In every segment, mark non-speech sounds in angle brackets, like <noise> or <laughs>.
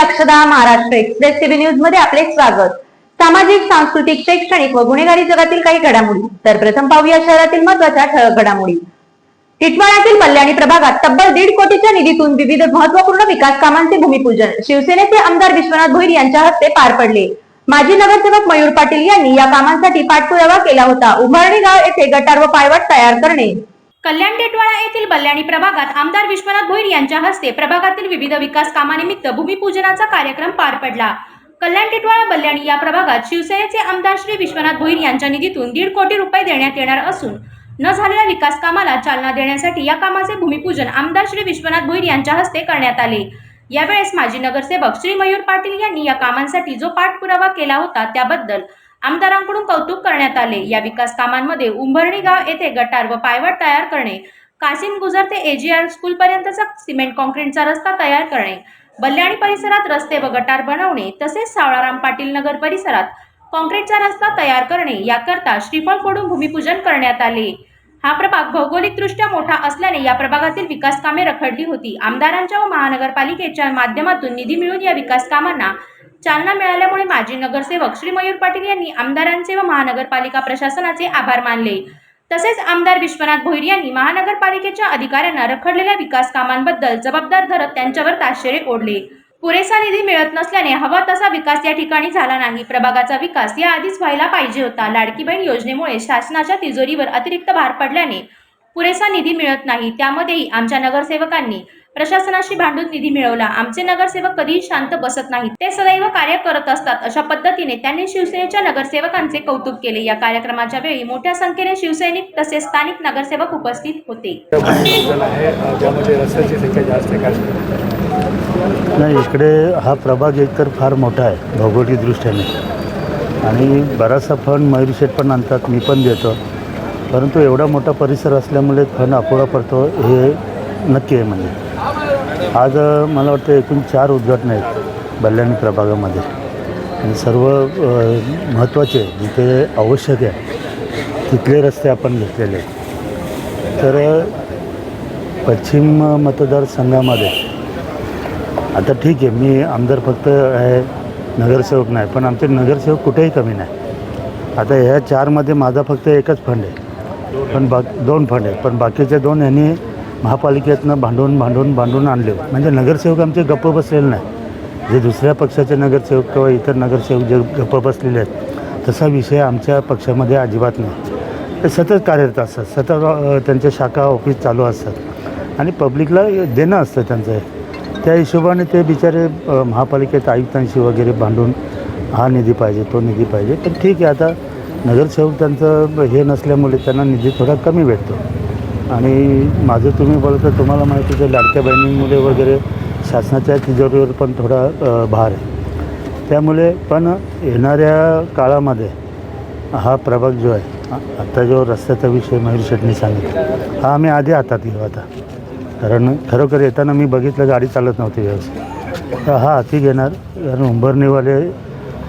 अक्षदा Maharashtra express TV न्यूजमध्ये आपले स्वागत. सामाजिक सांस्कृतिक शैक्षणिक व गुन्हेगारी जगातील काही घडामोडी. तर प्रथम पाहूया शहरातील महत्त्वाच्या ठळक घडामोडी. टिटवाळ्यातील कल्याणी प्रभागात तब्बल दीड कोटीच्या निधीतून विविध महत्त्वपूर्ण विकास कामांचे भूमिपूजन. शिवसेनेचे आमदार विश्वनाथ भोईर यांच्या हस्ते पार पडले. माजी नगरसेवक मयूर पाटील यांनी या कामांसाठी पाठपुरावा केला होता. उभारणी गाव येथे गटार व पायवाट तयार करणे. कल्याण टेटवाळा येथील बल्याणी प्रभागात आमदार विश्वनाथ भोईर यांच्या हस्ते प्रभागातील विविध विकास कामानिमित्त भूमिपूजनाचा कार्यक्रम पार पडला. कल्याण टेटवाळा बल्याणी या प्रभागात शिवसेनेचे आमदार श्री विश्वनाथ भोईर यांच्या निधीतून दीड कोटी रुपये देण्यात येणार असून न झालेल्या विकास कामाला चालना देण्यासाठी या कामाचे भूमिपूजन आमदार श्री विश्वनाथ भोईर यांच्या हस्ते करण्यात आले. यावेळेस माजी नगरसेवक श्री मयूर पाटील यांनी या कामांसाठी जो पाठपुरावा केला होता त्याबद्दल आमदारांकडून कौतुक करण्यात आले. या विकास कामांमध्ये उंभरणी गाव येथे गटार व पायवाट तयार करणे कासिम गुजर ते एजीआर स्कूल पर्यंतचा सिमेंट कॉन्क्रीटचा रस्ता तयार करणे बल्याणी परिसरात रस्ते व गटार बनवणे तसेच सावळाराम पाटील नगर परिसरात कॉन्क्रीटचा रस्ता तयार करणे याकरता श्रीफळ फोडून भूमिपूजन करण्यात आले. हा प्रभाग भौगोलिकदृष्ट्या मोठा असल्याने या प्रभागातील विकास कामे रखडली होती. आमदारांच्या व महानगरपालिकेच्या माध्यमातून निधी मिळून या विकास कामांना चालना मिळाल्यामुळे माजी नगरसेवक श्री मयूर पाटील यांनी आमदारांचे व महानगरपालिका प्रशासनाचे आभार मानले. तसेच आमदार विश्वनाथ भोईर यांनी महानगरपालिकेच्या अधिकाऱ्यांना रखडलेल्या विकास कामांबद्दल जबाबदार धरत त्यांच्यावर ताशेरे ओढले. पुरेसा निधी मिळत नसल्याने हवा तसा विकास या ठिकाणी झाला नाही. प्रभागाचा विकास या आधीच व्हायला पाहिजे होता. लाडकी बहीण योजनेमुळे शासनाच्या तिजोरीवर अतिरिक्त भार पडल्याने पुरेसा निधी मिळत नाही. त्यामध्येही आमच्या नगरसेवकांनी प्रशासनाशी भांडून निधी मिळवला. आमचे नगरसेवक कधीही शांत बसत नाहीत. ते सदैव कार्य करत असतात. अशा पद्धतीने त्यांनी शिवसेनेच्या नगरसेवकांचे कौतुक केले. या कार्यक्रमाच्या वेळी मोठ्या संख्येने शिवसैनिक तसेच स्थानिक नगरसेवक उपस्थित होते. नाही इकडे हा प्रभाग एकतर फार मोठा आहे भौगोलिकदृष्ट्याने. आणि बराचसा फंड मयूर शेठ पण आणतात मी पण देतो. परंतु एवढा मोठा परिसर असल्यामुळे फंड आपोळा पडतो हे नक्की आहे म्हणजे. आज मला वाटतं एकूण चार उद्घाटनं आहेत बल्याणी प्रभागामध्ये. आणि सर्व महत्त्वाचे जिथे आवश्यक आहे तिथले रस्ते आपण घेतलेले तर पश्चिम मतदारसंघामध्ये आता ठीक आहे मी आमदार फक्त आहे नगरसेवक नाही पण आमचे नगरसेवक कुठेही कमी नाही. आता ह्या चारमध्ये माझा फक्त एकच फंड आहे. पण बा दोन फंड आहे पण बाकीचे दोन यांनी महापालिकेतनं भांडून भांडून भांडून आणले. म्हणजे नगरसेवक आमचे गप्प बसलेले नाही जे दुसऱ्या पक्षाचे नगरसेवक किंवा इतर नगरसेवक जे गप्प बसलेले आहेत तसा विषय आमच्या पक्षामध्ये अजिबात नाही. ते सतत कार्यरत असतात. सतत त्यांच्या शाखा ऑफिस चालू असतात. आणि पब्लिकला देणं असतं त्यांचं. हे. त्या हिशोबाने ते बिचारे महापालिकेत आयुक्तांशी वगैरे भांडून हा निधी पाहिजे तो निधी पाहिजे. पण ठीक आहे आता नगरसेवक त्यांचं हे नसल्यामुळे त्यांना निधी थोडा कमी भेटतो. आणि माझं तुम्ही बोलता तुम्हाला माहिती आहे लाडक्या बहिणींमुळे वगैरे शासनाच्या तिजोरीवर पण थोडा भार आहे. त्यामुळे पण येणाऱ्या काळामध्ये हा प्रभाग जो आहे आ- आता जो रस्त्याचा विषय मयूर शेटणी सांगितला हा आम्ही आधी हातात घेऊ आता. कारण खरोखर येताना मी बघितलं गाडी चालत नव्हती व्यवस्थित. तर हा हाती घेणार कारण उंबरणीवाले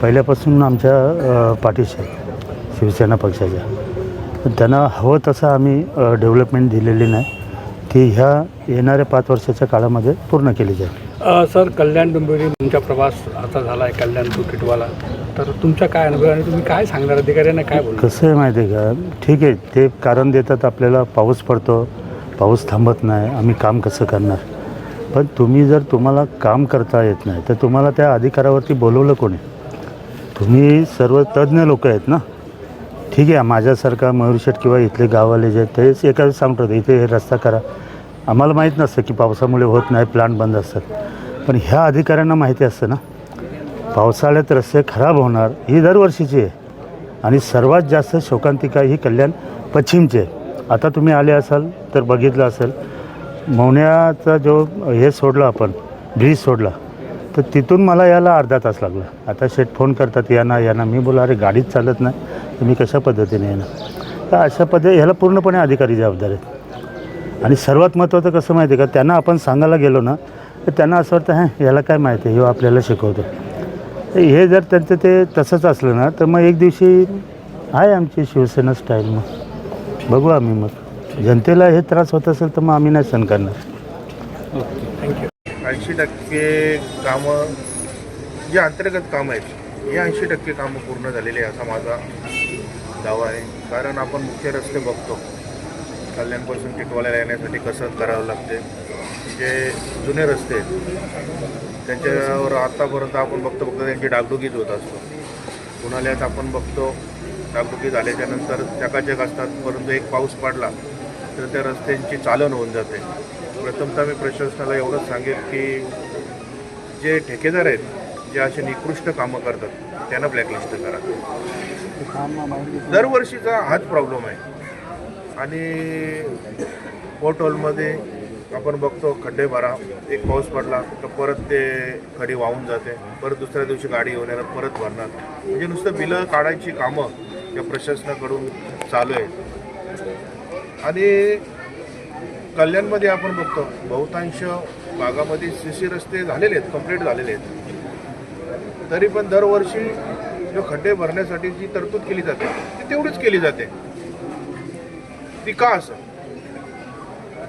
पहिल्यापासून आमच्या पाठीशी आहेत शिवसेना पक्षाच्या. पण त्यांना हवं तसं आम्ही डेव्हलपमेंट दिलेली नाही ती ह्या येणाऱ्या पाच वर्षाच्या काळामध्ये पूर्ण केली जाईल. सर कल्याण डोंबिवली तुमचा प्रवास आता झाला आहे कल्याण टू टिटवाला. तर तुमचा काय अनुभव आहे आणि तुम्ही काय सांगणार अधिकाऱ्यांना काय बोलणार? कसं आहे माहिती आहे का? ठीक आहे ते कारण देतात आपल्याला पाऊस पडतो पाऊस थांबत नाही आम्ही काम कसं करणार? पण तुम्ही जर तुम्हाला काम करता येत नाही तर तुम्हाला त्या अधिकारावरती बोलवलं कोणी? तुम्ही सर्व तज्ज्ञ लोक आहेत ना? ठीक आहे माझ्यासारखा मयूरशेठ किंवा इथले गाववाले जे आहेत तेच एका सांगतात इथे हे रस्ता करा. आम्हाला माहीत नसतं की पावसामुळे होत नाही प्लांट बंद असतात. पण ह्या अधिकाऱ्यांना माहिती असतं ना पावसाळ्यात रस्ते खराब होणार ही दरवर्षीची आहे. आणि सर्वात जास्त शोकांतिका ही कल्याण पश्चिमची आहे. आता तुम्ही आले असाल तर बघितलं असेल मौण्याचा जो हे सोडला आपण ब्रिज सोडला तर तिथून मला यायला अर्धा तास लागला. आता शेट फोन करतात यांना यांना मी बोला अरे गाडीच चालत नाही. तर मी कशा पद्धतीने येणार? तर अशा पद्धती ह्याला पूर्णपणे अधिकारी जबाबदार आहेत. आणि सर्वात महत्त्वाचं कसं माहिती आहे का? त्यांना आपण सांगायला गेलो ना तर त्यांना असं वाटतं हां याला काय माहिती आहे? हे आपल्याला शिकवतो. हे जर त्यांचं ते तसंच असलं ना तर मग एक दिवशी आहे आमची शिवसेना स्टाईल मग. बघू आम्ही मग. जनतेला हे त्रास होत असेल तर मग आम्ही नाही सण करणार. ऐंशी टक्के कामं जे अंतर्गत कामं आहेत हे ऐंशी टक्के कामं पूर्ण झालेली आहे असा माझा दावा आहे. कारण आपण मुख्य रस्ते बघतो. कल्याणपासून टिटवाला येण्यासाठी कसं करावं लागते. जे जुने रस्ते आहेत त्यांच्यावर आत्तापर्यंत आपण बघतो फक्त त्यांची डागडुगीच होत असतो. उन्हाळ्यात आपण बघतो डागडुगी झाल्याच्यानंतर चकाचक असतात परंतु एक पाऊस पडला तर त्या रस्त्यांची चालन होऊन जाते. प्रथमतः मी प्रशासनाला एवढंच सांगेन की जे ठेकेदार आहेत जे असे निकृष्ट कामं करतात त्यांना ब्लॅकलिस्ट करा. दरवर्षीचा हाच प्रॉब्लेम आहे. आणि पोर्ट हॉलमध्ये आपण बघतो खड्डे भरा एक पाऊस पडला तर परत ते खडी वाहून जाते. परत दुसऱ्या दिवशी गाडी येऊन येणार परत भरणार. म्हणजे नुसतं बिलं काढायची कामं या प्रशासनाकडून चालू आहे आणि कल्याणमध्ये आपण बघतो बहुतांश भागामध्ये सी सी रस्ते झालेले आहेत कंप्लीट झालेले आहेत. तरी पण दरवर्षी जो खड्डे भरण्यासाठी जी तरतूद केली जाते ती तेवढीच केली जाते. ती का असं?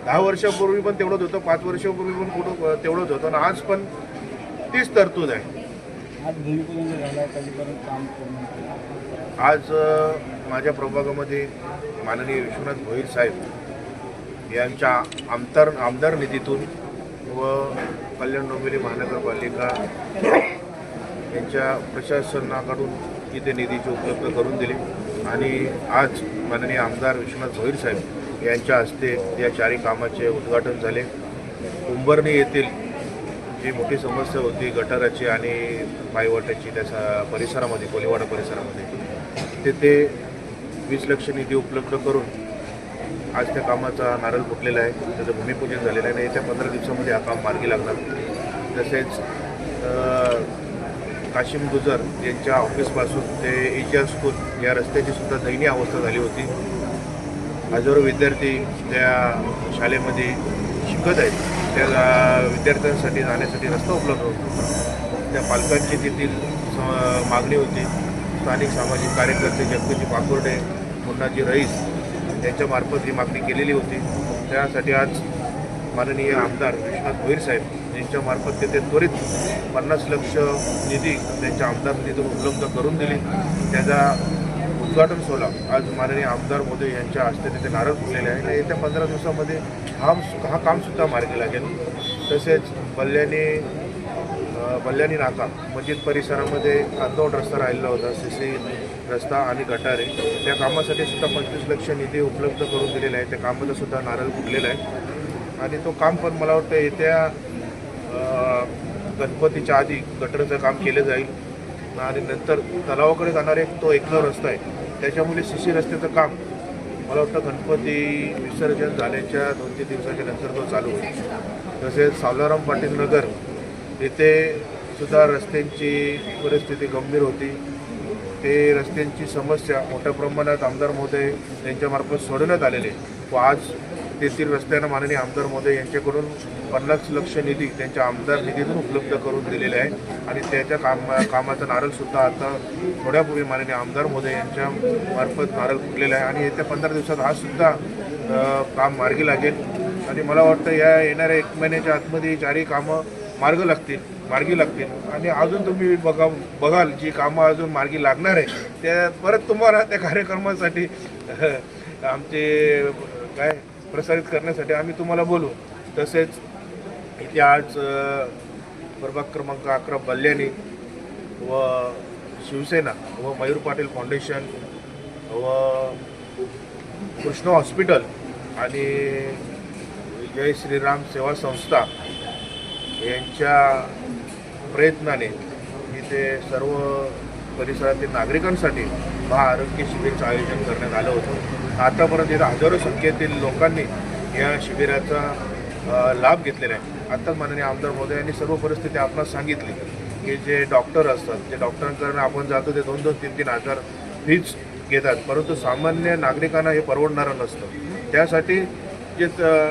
दहा वर्षापूर्वी पण तेवढंच होतं पाच वर्षापूर्वी पण कुठं तेवढंच होतं आणि आज पण तीच तरतूद आहे. आज माझ्या प्रभागामध्ये माननीय विश्वनाथ भोईर साहेब यांच्या आमदार आमदार निधीतून व कल्याण डोंबिवली महानगरपालिका यांच्या प्रशासनाकडून इथे निधीची उपलब्ध करून दिली. आणि आज माननीय आमदार विश्वनाथ भोईर साहेब यांच्या हस्ते या चारी कामाचे उद्घाटन झाले. कुंभरणी येथील जी मोठी समस्या होती गटाराची आणि पायवाटाची त्या परिसरामध्ये कोलीवाडा परिसरामध्ये तिथे वीस लक्ष निधी उपलब्ध करून आज त्या कामाचा नारळ फुटलेला आहे. त्याचं भूमिपूजन झालेलं आहे. आणि येत्या पंधरा दिवसामध्ये हा काम मार्गी लागणार. तसेच काशिम गुजर यांच्या ऑफिसपासून ते एशिया स्कूल या रस्त्याची सुद्धा दयनीय अवस्था झाली होती. हजारो विद्यार्थी त्या शाळेमध्ये शिकत आहेत. त्या विद्यार्थ्यांसाठी जाण्यासाठी रस्ता उपलब्ध होतो. त्या पालकांची तेथील स- मागणी होती. स्थानिक सामाजिक कार्यकर्ते जगदीजी पाकुर्डे मुन्नाजी रईस यांच्यामार्फत ही मागणी केलेली होती. त्यासाठी आज माननीय आमदार विश्वनाथ भोईर साहेब यांच्यामार्फत ते त्वरित पन्नास लक्ष निधी त्यांच्या आमदार निधीतून उपलब्ध करून दिली. त्याचा उद्घाटन सोहळा आज माननीय आमदार मोदी यांच्या हस्ते तिथे नारळ फुटलेले आहे. आणि येत्या पंधरा दिवसामध्ये हा हा कामसुद्धा मार्गी लागेल. तसेच बल्ल्याने अ, बल्ल्यानी नाका. मस्जिद परिसरामध्ये अर्धवट रस्ता राहिलेला होता सी सी रस्ता आणि गटारे. त्या कामासाठी सुद्धा पंचवीस लक्ष निधी उपलब्ध करून दिलेला आहे त्या कामाचा सुद्धा नारळ फुटलेला आहे. आणि तो काम पण मला वाटतं येत्या गणपतीच्या आधी गटरचं काम केलं जाईल. आणि नंतर तलावाकडे जाणारा एक तो एकला रस्ता आहे. त्याच्यामुळे सी सी रस्त्याचं काम मला वाटतं गणपती विसर्जन झाल्याच्या दोन तीन दिवसाच्या नंतर तो चालू होईल. तसेच सावलाराम पाटील नगर येथे सुद्धा रस्त्यांची परिस्थिती गंभीर होती. ते रस्त्यांची समस्या मोठ्या प्रमाणात आमदार महोदय यांच्यामार्फत सोडवण्यात आलेले व आज तेथील रस्त्यांना माननीय आमदार महोदय यांच्याकडून पन्नास लक्ष निधी त्यांच्या आमदार निधीतून उपलब्ध करून दिलेले आहे. आणि त्याच्या काम कामाचा नारळसुद्धा आता थोड्यापूर्वी माननीय आमदार महोदय यांच्या मार्फत नारळ फुटलेला आहे. आणि येत्या पंधरा दिवसात हा सुद्धा काम मार्गी लागेल. आणि मला वाटतं या येणाऱ्या एक महिन्याच्या आतमध्ये चारही कामं मार्ग लागतील मार्गी लागतील. आणि अजून तुम्ही बघा बघाल जी कामं अजून मार्गी लागणार आहे त्या परत तुम्हाला त्या कार्यक्रमासाठी <laughs> आमचे काय प्रसारित करण्यासाठी आम्ही तुम्हाला बोलू. तसेच इथे आज प्रभाग क्रमांक अकरा बल्ल्यानी व शिवसेना व मयूर पाटील फाउंडेशन व कृष्ण हॉस्पिटल आणि जय श्रीराम सेवा संस्था यांच्या प्रयत्नाने इथे सर्व परिसरातील नागरिकांसाठी महाआरोग्य शिबिरचं आयोजन करण्यात आलं होतं. आतापर्यंत इथं हजारो संख्येतील लोकांनी या शिबिराचा लाभ घेतलेला आहे. आत्ताच माननीय आमदार महोदय यांनी सर्व परिस्थिती आपणास सांगितली की जे डॉक्टर असतात जे डॉक्टरांकडून आपण जातो ते दोन दोन तीन तीन हजार फीज घेतात. परंतु सामान्य नागरिकांना हे परवडणारं नसतं. त्यासाठी जे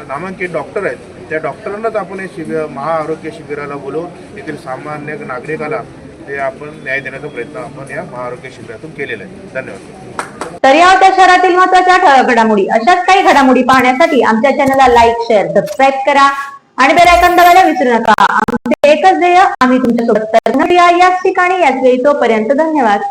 नामांकित डॉक्टर आहेत त्या डॉक्टरांनाच आपण हे शिबिर महाआरोग्य शिबिराला बोलवून येथील सामान्य नागरिकाला ते आपण न्याय देण्याचा प्रयत्न आपण या महाआरोग्य शिबिरातून केलेला आहे. धन्यवाद. तर या होत्या शहरातील महत्त्वाच्या ठळक घडामोडी. अशाच काही घडामोडी पाहण्यासाठी आमच्या चॅनलला लाईक शेअर सबस्क्राईब करा आणि बेल आयकॉन दाबायला विसरू नका. आमचे एकच ध्येय आम्ही तुमच्यासोबत तर याच ठिकाणी. याच वेळी तोपर्यंत धन्यवाद.